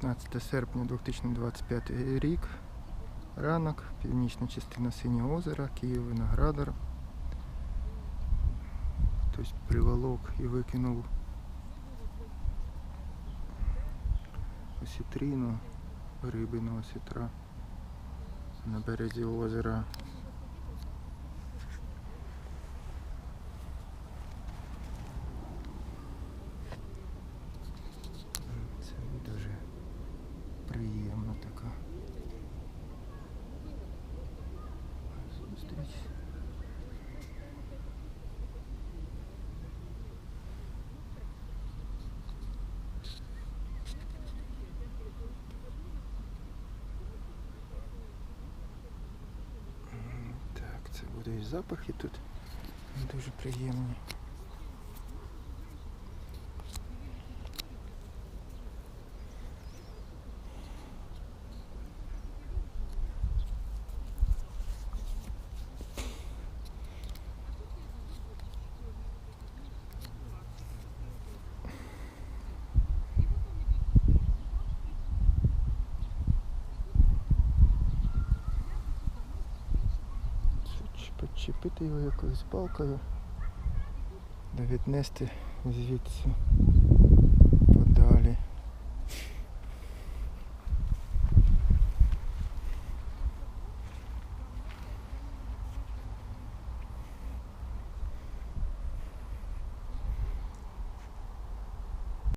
15 серпня 2025 рік. Ранок, північна частина Синього озера, Київ Виноградар. Хтось приволок і викинув осітрину, рибину осітра на березі озера. Буде і запахи тут дуже приємні. Підчепити його якоюсь палкою, да віднести звідси.